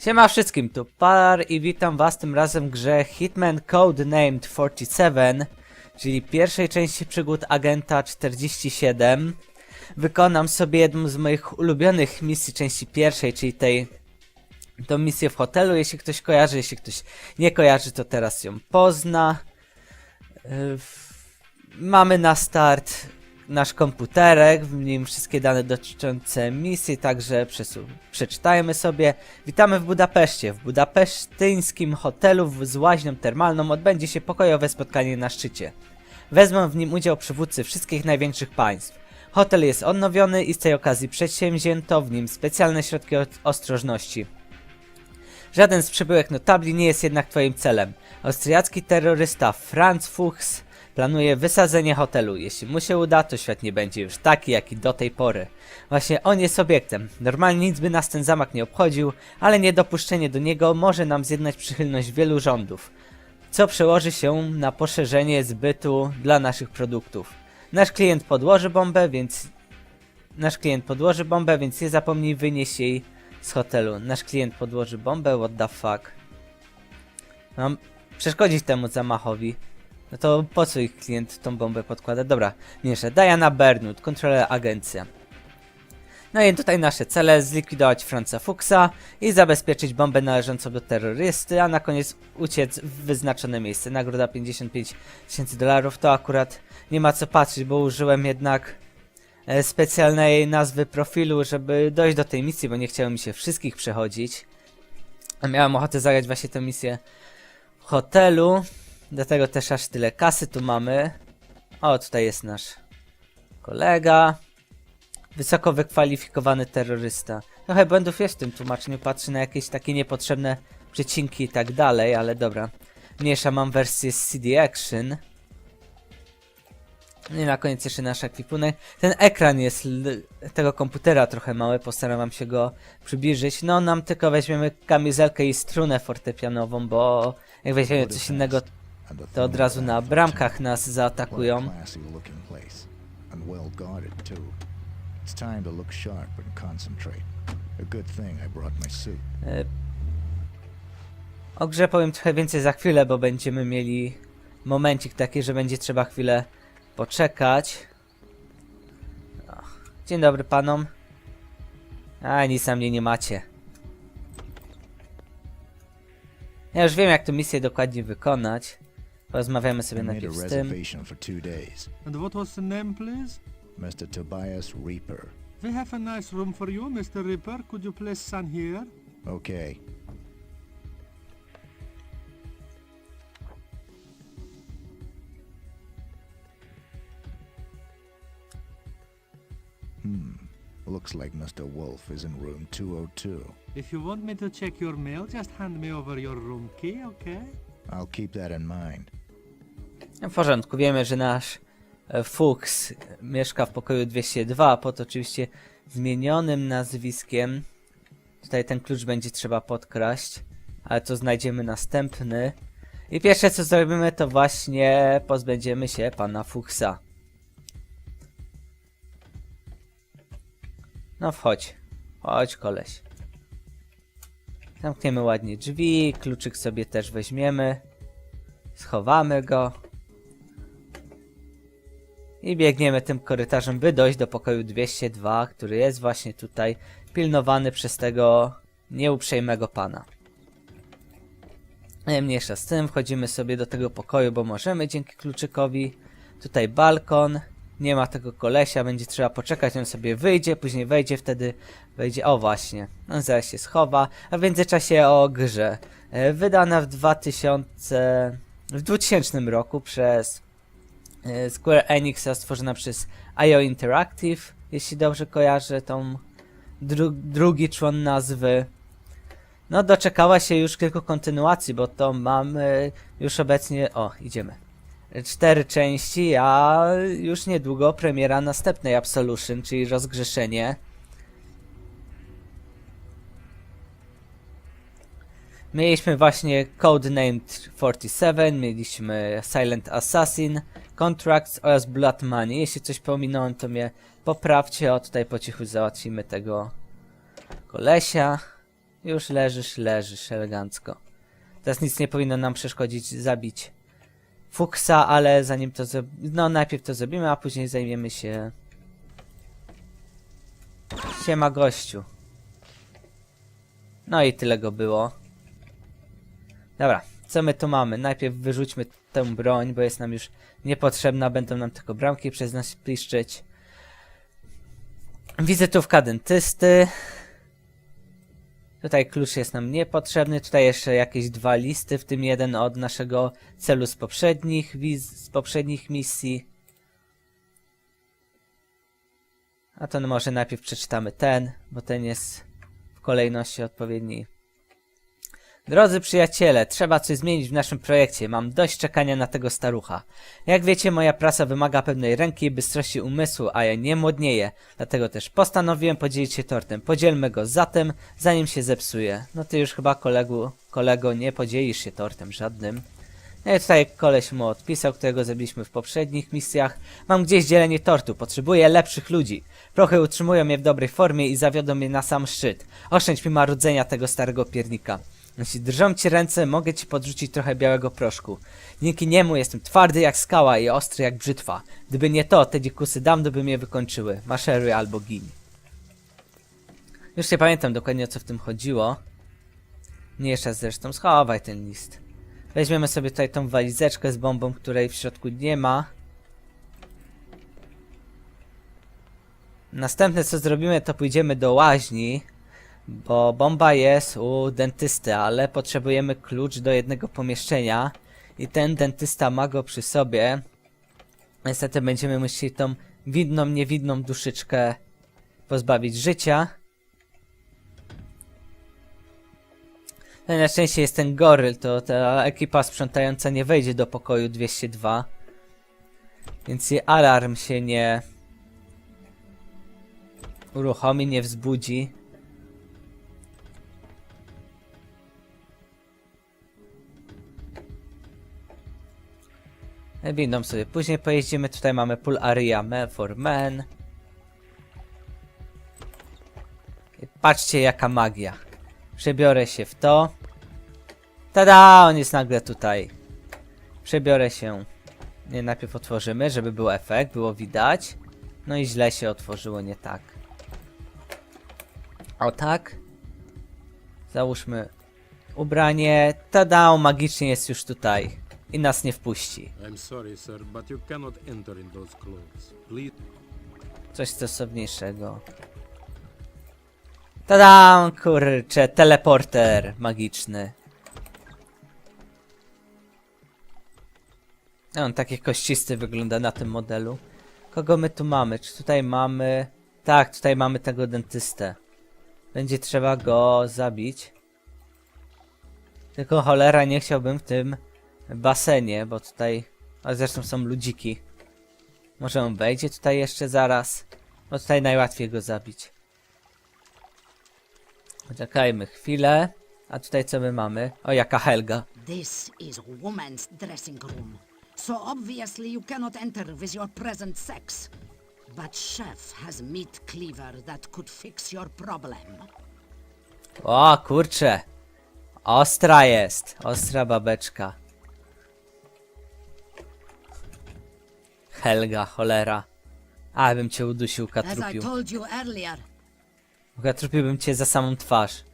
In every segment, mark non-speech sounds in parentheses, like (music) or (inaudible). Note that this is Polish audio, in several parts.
Siema wszystkim, tu Par i witam was tym razem grze Hitman Codenamed 47, czyli pierwszej części przygód Agenta 47. Wykonam sobie jedną z moich ulubionych misji części pierwszej, czyli tej tą misję w hotelu. Jeśli ktoś kojarzy, jeśli ktoś nie kojarzy, to teraz ją pozna. Yy, Mamy na start nasz komputerek, w nim wszystkie dane dotyczące misji, także przeczytajmy sobie. Witamy w Budapeszcie. W budapesztyńskim hotelu z łaźnią termalną odbędzie się pokojowe spotkanie na szczycie. Wezmą w nim udział przywódcy wszystkich największych państw. Hotel jest odnowiony i z tej okazji przedsięwzięto w nim specjalne środki od- ostrożności. Żaden z przybyłych notabli nie jest jednak twoim celem. Austriacki terrorysta Franz Fuchs planuje wysadzenie hotelu. Jeśli mu się uda, to świat nie będzie już taki, jaki do tej pory. Właśnie on jest obiektem. Normalnie nic by nas ten zamach nie obchodził, ale niedopuszczenie do niego może nam zjednać przychylność wielu rządów, co przełoży się na poszerzenie zbytu dla naszych produktów. Nasz klient podłoży bombę, więc... Nasz klient podłoży bombę, więc nie zapomnij wynieść jej z hotelu. Nasz klient podłoży bombę, what the fuck. Mam przeszkodzić temu zamachowi. No to po co ich klient tą bombę podkłada? Dobra, mniejsza. Diana Bernut, kontroler agencja. No i tutaj nasze cele, zlikwidować Franza Fuchsa i zabezpieczyć bombę należącą do terrorysty, a na koniec uciec w wyznaczone miejsce. Nagroda 55 tysięcy dolarów, to akurat nie ma co patrzeć, bo użyłem jednak e, specjalnej nazwy profilu, żeby dojść do tej misji, bo nie chciało mi się wszystkich przechodzić. Miałem ochotę zagrać właśnie tę misję w hotelu, dlatego też aż tyle kasy tu mamy. O, tutaj jest nasz kolega. Wysoko wykwalifikowany terrorysta. Trochę błędów jest w tym tłumaczeniu, patrzy na jakieś takie niepotrzebne przecinki i tak dalej, ale dobra. Mniejsza mam wersję z CD Action. No i na koniec jeszcze nasz ekwipunek. Ten ekran jest tego komputera trochę mały, postaram się go przybliżyć. No nam tylko weźmiemy kamizelkę i strunę fortepianową, bo jak weźmiemy coś innego, to od razu na bramkach nas zaatakują. E, O grze powiem trochę więcej za chwilę, bo będziemy mieli momencik taki, że będzie trzeba chwilę poczekać. Dzień dobry panom. A, nic na mnie nie macie. Ja już wiem, jak tę misję dokładnie wykonać. Porozmawiamy I sobie made a najpierw z tym. reservation for two days. And what was the name, please? Mr. Tobias Reaper. We have a nice room for you, Mr. Ripper. Could you please stand here? Okay. Hmm. Looks like Mr. Wolf is in room 202. If you want me to check your mail, just hand me over your room key, okay? I'll keep that in mind. W porządku, wiemy, że nasz e, Fuchs mieszka w pokoju 202 pod oczywiście zmienionym nazwiskiem. Tutaj ten klucz będzie trzeba podkraść, ale to znajdziemy następny. I pierwsze co zrobimy to właśnie pozbędziemy się pana Fuchsa. No wchodź. Chodź koleś. Zamkniemy ładnie drzwi, kluczyk sobie też weźmiemy. Schowamy go. I biegniemy tym korytarzem, by dojść do pokoju 202, który jest właśnie tutaj pilnowany przez tego nieuprzejmego pana. Nie mniejsza z tym, wchodzimy sobie do tego pokoju, bo możemy dzięki kluczykowi. Tutaj balkon, nie ma tego kolesia, będzie trzeba poczekać, on sobie wyjdzie, później wejdzie, wtedy wejdzie, o właśnie, on zaraz się schowa, a w międzyczasie o grze. E, Wydana w 2000, w 2000 roku przez Square Enix, stworzona przez IO Interactive, jeśli dobrze kojarzę tą dru drugi człon nazwy. No, doczekała się już kilku kontynuacji, bo to mamy już obecnie. O, idziemy. Cztery części, a już niedługo premiera następnej Absolution, czyli rozgrzeszenie. Mieliśmy właśnie Codenamed 47, mieliśmy Silent Assassin, Contracts oraz Blood Money. Jeśli coś pominąłem, to mnie poprawcie. O, tutaj po cichu załatwimy tego kolesia. Już leżysz, leżysz elegancko. Teraz nic nie powinno nam przeszkodzić zabić Fuksa, ale zanim to zrobimy... No, najpierw to zrobimy, a później zajmiemy się... Siema gościu. No i tyle go było. Dobra, co my tu mamy? Najpierw wyrzućmy tę broń, bo jest nam już niepotrzebna, będą nam tylko bramki przez nas piszczeć. Wizytówka dentysty. Tutaj klucz jest nam niepotrzebny. Tutaj jeszcze jakieś dwa listy, w tym jeden od naszego celu z poprzednich wiz z poprzednich misji. A to może najpierw przeczytamy ten, bo ten jest w kolejności odpowiedniej. Drodzy przyjaciele, trzeba coś zmienić w naszym projekcie. Mam dość czekania na tego starucha. Jak wiecie, moja praca wymaga pewnej ręki i bystrości umysłu, a ja nie młodnieję. Dlatego też postanowiłem podzielić się tortem. Podzielmy go zatem, zanim się zepsuje. No ty już chyba kolegu, kolego nie podzielisz się tortem żadnym. No i tutaj koleś mu odpisał, którego zrobiliśmy w poprzednich misjach. Mam gdzieś dzielenie tortu, potrzebuję lepszych ludzi. Prochy utrzymują mnie w dobrej formie i zawiodą mnie na sam szczyt. Oszczędź mi marudzenia tego starego piernika. Jeśli drżą ci ręce, mogę ci podrzucić trochę białego proszku. Dzięki niemu jestem twardy jak skała i ostry jak brzytwa. Gdyby nie to, te dzikusy dawno by mnie wykończyły. Maszeruj albo gin. Już nie pamiętam dokładnie o co w tym chodziło. Raz zresztą schowaj ten list. Weźmiemy sobie tutaj tą walizeczkę z bombą, której w środku nie ma. Następne co zrobimy to pójdziemy do łaźni. Bo bomba jest u dentysty, ale potrzebujemy klucz do jednego pomieszczenia. I ten dentysta ma go przy sobie. Niestety będziemy musieli tą widną, niewidną duszyczkę pozbawić życia. No, na szczęście jest ten goryl, to ta ekipa sprzątająca nie wejdzie do pokoju 202. Więc jej alarm się nie uruchomi, nie wzbudzi. Windą sobie później pojeździmy. Tutaj mamy Pool Area for Men. I patrzcie jaka magia. Przebiorę się w to. Tada! On jest nagle tutaj. Przebiorę się. Nie, najpierw otworzymy, żeby był efekt, było widać. No i źle się otworzyło, nie tak. O tak. Załóżmy ubranie. Tada! Magicznie jest już tutaj. I nas nie wpuści. I'm sorry, sir, but you cannot enter in those clothes. Please. Coś stosowniejszego. Tada! Kurczę, teleporter magiczny. On taki kościsty wygląda na tym modelu. Kogo my tu mamy? Czy tutaj mamy... Tak, tutaj mamy tego dentystę. Będzie trzeba go zabić. Tylko cholera nie chciałbym w tym basenie, bo tutaj... A zresztą są ludziki. Może on wejdzie tutaj jeszcze zaraz? Bo tutaj najłatwiej go zabić. Poczekajmy chwilę. A tutaj co my mamy? O, jaka Helga. This is woman's dressing room. So obviously you cannot enter with your present sex. But chef has meat cleaver that could fix your problem. O, kurczę. Ostra jest. Ostra babeczka. Helga, cholera. A, bym cię udusił, As I katrupił. told you earlier, Katrupiłbym cię za samą twarz.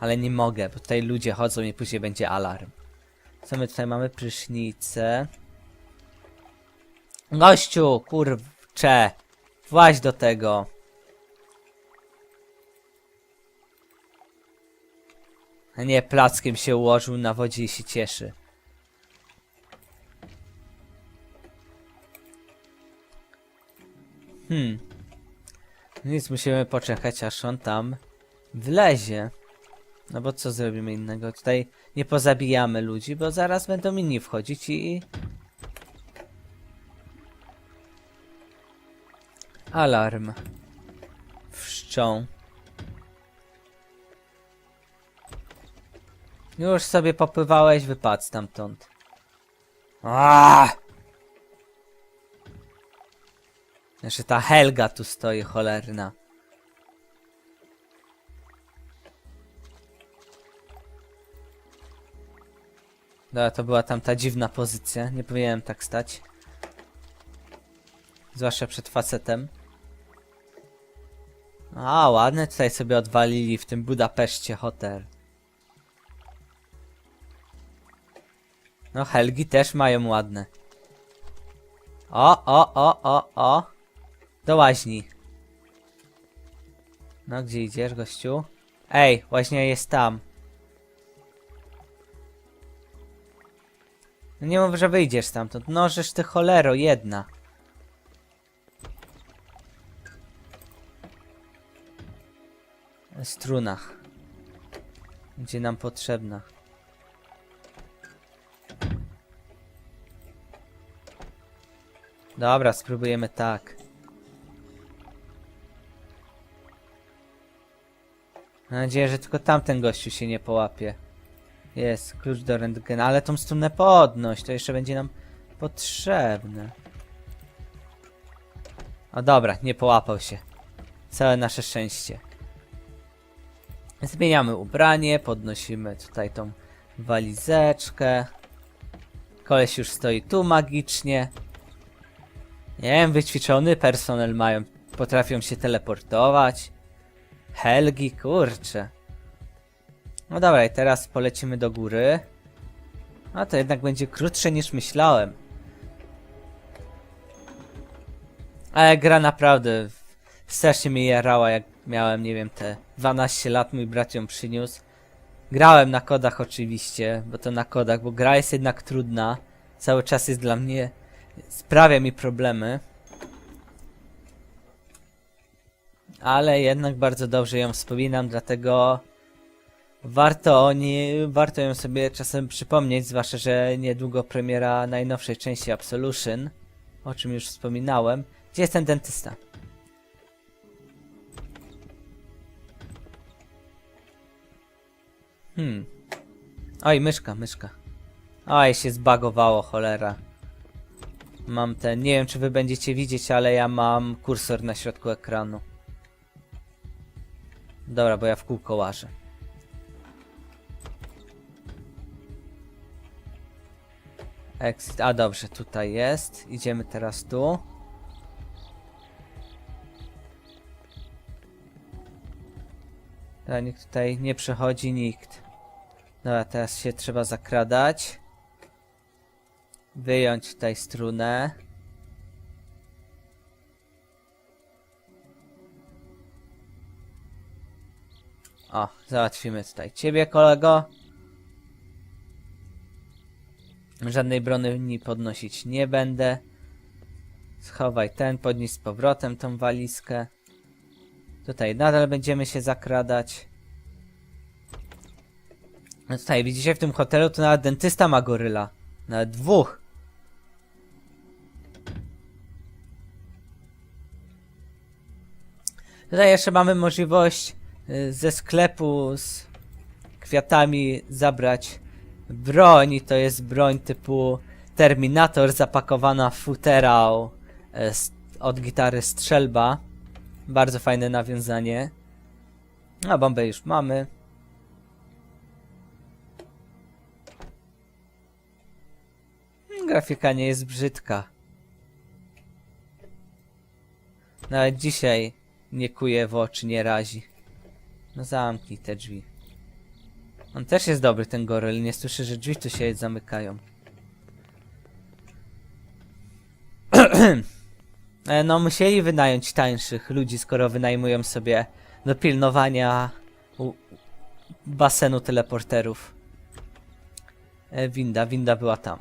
Ale nie mogę, bo tutaj ludzie chodzą i później będzie alarm. Co my tutaj mamy? Prysznice. Gościu, kurcze. Właź do tego. A nie, plackiem się ułożył na wodzie i się cieszy. Hmm. Nic, musimy poczekać, aż on tam wlezie. No bo co zrobimy innego? Tutaj nie pozabijamy ludzi, bo zaraz będą inni wchodzić i... Alarm. Wszczą. Już sobie popływałeś, wypadł stamtąd. Aaaa! Znaczy ta Helga tu stoi cholerna. Dobra, to była tam ta dziwna pozycja. Nie powinienem tak stać. Zwłaszcza przed facetem. A, ładne tutaj sobie odwalili w tym Budapeszcie hotel. No, Helgi też mają ładne. O, o, o, o, o. Do łaźni. No, gdzie idziesz, gościu? Ej, łaźnia jest tam. No nie mów, że wyjdziesz stamtąd. No, żeż ty cholero, jedna. Struna. Gdzie nam potrzebna. Dobra, spróbujemy tak. Mam nadzieję, że tylko tamten gościu się nie połapie. Jest, klucz do rentgena, ale tą strunę podnoś, to jeszcze będzie nam potrzebne. O dobra, nie połapał się. Całe nasze szczęście. Zmieniamy ubranie, podnosimy tutaj tą walizeczkę. Koleś już stoi tu magicznie. Nie wiem, wyćwiczony personel mają. Potrafią się teleportować. Helgi, kurcze. No dobra, i teraz polecimy do góry. A to jednak będzie krótsze niż myślałem. Ale gra naprawdę strasznie mnie jarała, jak miałem, nie wiem, te 12 lat, mój brat ją przyniósł. Grałem na kodach oczywiście, bo to na kodach, bo gra jest jednak trudna. Cały czas jest dla mnie, sprawia mi problemy. Ale jednak bardzo dobrze ją wspominam, dlatego warto o niej, warto ją sobie czasem przypomnieć, zwłaszcza, że niedługo premiera najnowszej części Absolution, o czym już wspominałem. Gdzie jest ten dentysta? Hmm. Oj, myszka, myszka. Oj, się zbagowało, cholera. Mam ten, nie wiem czy wy będziecie widzieć, ale ja mam kursor na środku ekranu. Dobra, bo ja w kółko łażę. Exit, a dobrze, tutaj jest. Idziemy teraz tu. Dobra, nikt tutaj nie przechodzi, nikt. Dobra, teraz się trzeba zakradać. Wyjąć tutaj strunę. O, załatwimy tutaj ciebie, kolego. Żadnej broni podnosić nie będę. Schowaj ten, podnieś z powrotem tą walizkę. Tutaj nadal będziemy się zakradać. No tutaj, widzicie, w tym hotelu to nawet dentysta ma goryla. Nawet dwóch. Tutaj jeszcze mamy możliwość ze sklepu z kwiatami zabrać broń. I to jest broń typu Terminator zapakowana w futerał e, od gitary strzelba. Bardzo fajne nawiązanie. A bombę już mamy. Grafika nie jest brzydka. Nawet dzisiaj nie kuje w oczy, nie razi. No zamknij te drzwi. On też jest dobry, ten goryl. Nie słyszy, że drzwi tu się zamykają. (clears throat) E, no, musieli wynająć tańszych ludzi, skoro wynajmują sobie do pilnowania basenu teleporterów. E, winda, winda była tam.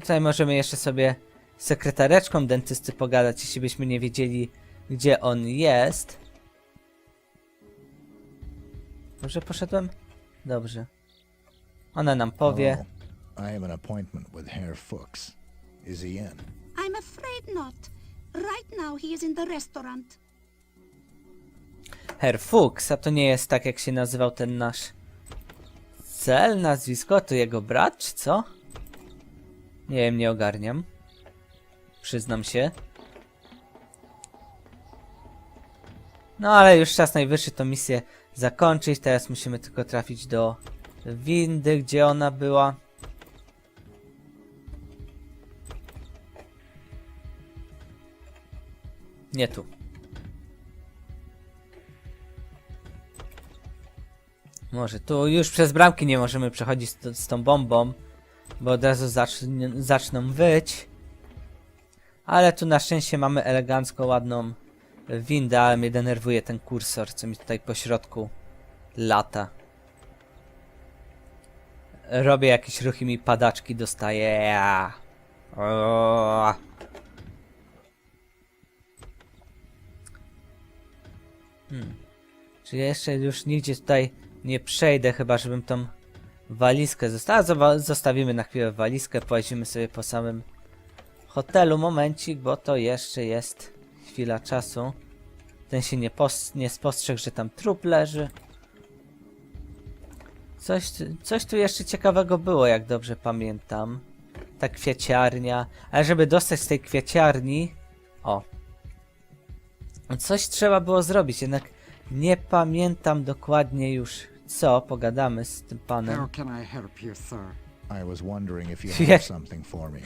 Tutaj możemy jeszcze sobie sekretareczką dentysty pogadać, jeśli byśmy nie wiedzieli, gdzie on jest. Może poszedłem? Dobrze. Ona nam powie. Oh, I have an appointment with Herr Fuchs. Is he in? I'm afraid not. Right now he is in the restaurant. Herr Fuchs, a to nie jest tak, jak się nazywał ten nasz cel, nazwisko, to jego brat, czy co? Nie wiem, nie ogarniam. Przyznam się. No ale już czas najwyższy tą misję zakończyć. Teraz musimy tylko trafić do windy, gdzie ona była. Nie tu. Może tu już przez bramki nie możemy przechodzić z, z tą bombą, bo od razu zaczną wyć. Ale tu na szczęście mamy elegancko ładną windę, ale mnie denerwuje ten kursor, co mi tutaj po środku lata. Robię jakieś ruchy mi padaczki dostaję. O. Hmm. Czy ja jeszcze już nigdzie tutaj nie przejdę, chyba żebym tą walizkę została. Zostawimy na chwilę walizkę, pojedziemy sobie po samym hotelu. Momencik, bo to jeszcze jest chwila czasu. Ten się nie, pos- nie spostrzegł, że tam trup leży. Coś, tu- coś tu jeszcze ciekawego było, jak dobrze pamiętam. Ta kwieciarnia. Ale żeby dostać z tej kwieciarni... O. Coś trzeba było zrobić, jednak nie pamiętam dokładnie już co. Pogadamy z tym panem. How can I help you, sir? I was wondering if you (laughs) Yeah. have something for me.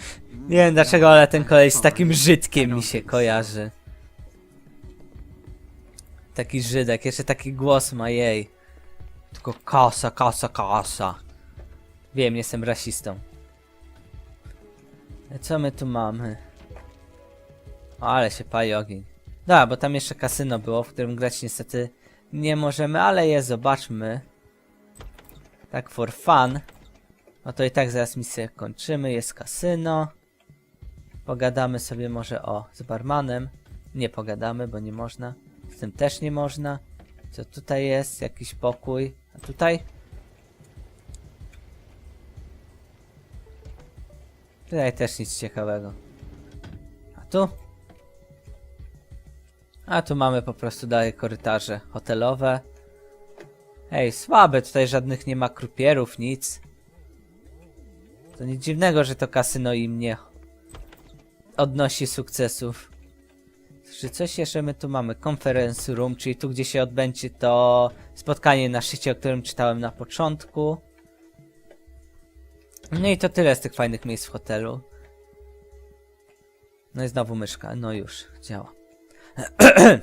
Nie wiem dlaczego, ale ten kolej z takim Żydkiem mi się kojarzy. Taki Żydek, jeszcze taki głos ma jej. Tylko kasa, kasa, kasa. Wiem, jestem rasistą. Co my tu mamy? O, ale się pali ogień. Da, bo tam jeszcze kasyno było, w którym grać niestety nie możemy, ale je zobaczmy. Tak for fun. No to i tak zaraz misję kończymy, jest kasyno. Pogadamy sobie może o z barmanem. Nie pogadamy, bo nie można. Z tym też nie można. Co tutaj jest? Jakiś pokój. A tutaj? Tutaj też nic ciekawego. A tu? A tu mamy po prostu dalej korytarze hotelowe. Ej, słabe, tutaj żadnych nie ma krupierów, nic. To nic dziwnego, że to kasyno im nie odnosi sukcesów. Czy coś jeszcze my tu mamy? Conference Room, czyli tu, gdzie się odbędzie to spotkanie na szczycie, o którym czytałem na początku. No i to tyle z tych fajnych miejsc w hotelu. No i znowu myszka. No już, działa. (clears throat)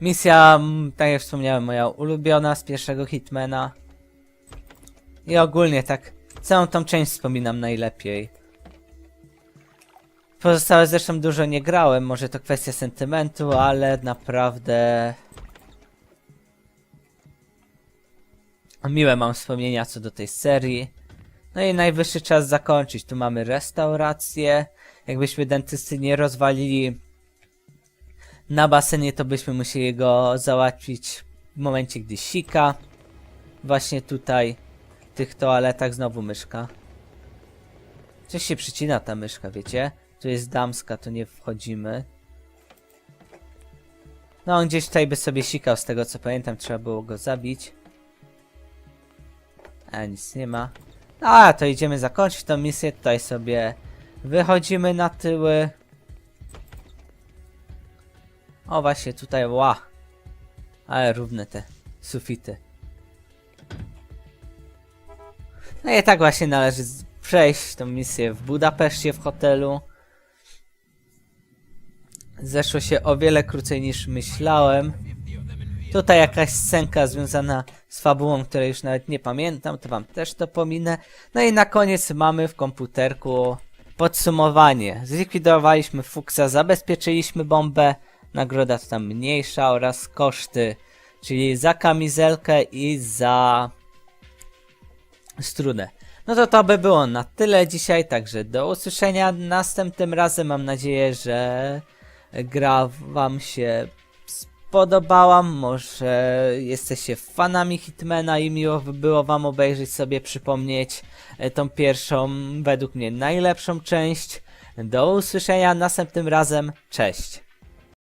Misja, mm, tak jak wspomniałem, moja ulubiona z pierwszego Hitmana. I ogólnie tak całą tą część wspominam najlepiej. Pozostałe zresztą dużo nie grałem, może to kwestia sentymentu, ale naprawdę... Miłe mam wspomnienia co do tej serii. No i najwyższy czas zakończyć. Tu mamy restaurację. Jakbyśmy dentysty nie rozwalili na basenie, to byśmy musieli go załatwić w momencie, gdy sika. Właśnie tutaj, w tych toaletach, znowu myszka. Coś się przycina ta myszka, wiecie? Tu jest damska, to nie wchodzimy. No, on gdzieś tutaj by sobie sikał, z tego co pamiętam, trzeba było go zabić. A, nic nie ma. No, a, to idziemy zakończyć tą misję, tutaj sobie wychodzimy na tyły. O, właśnie tutaj, ła. Ale równe te sufity. No i tak właśnie należy przejść tą misję w Budapeszcie w hotelu. Zeszło się o wiele krócej niż myślałem. Tutaj jakaś scenka związana z fabułą, której już nawet nie pamiętam, to wam też to pominę. No i na koniec mamy w komputerku podsumowanie. Zlikwidowaliśmy fuksa, zabezpieczyliśmy bombę, nagroda to tam mniejsza oraz koszty, czyli za kamizelkę i za strunę. No to to by było na tyle dzisiaj, także do usłyszenia następnym razem. Mam nadzieję, że gra wam się spodobała. Może jesteście fanami Hitmana i miło by było wam obejrzeć sobie, przypomnieć e, tą pierwszą, według mnie najlepszą część. Do usłyszenia następnym razem. Cześć!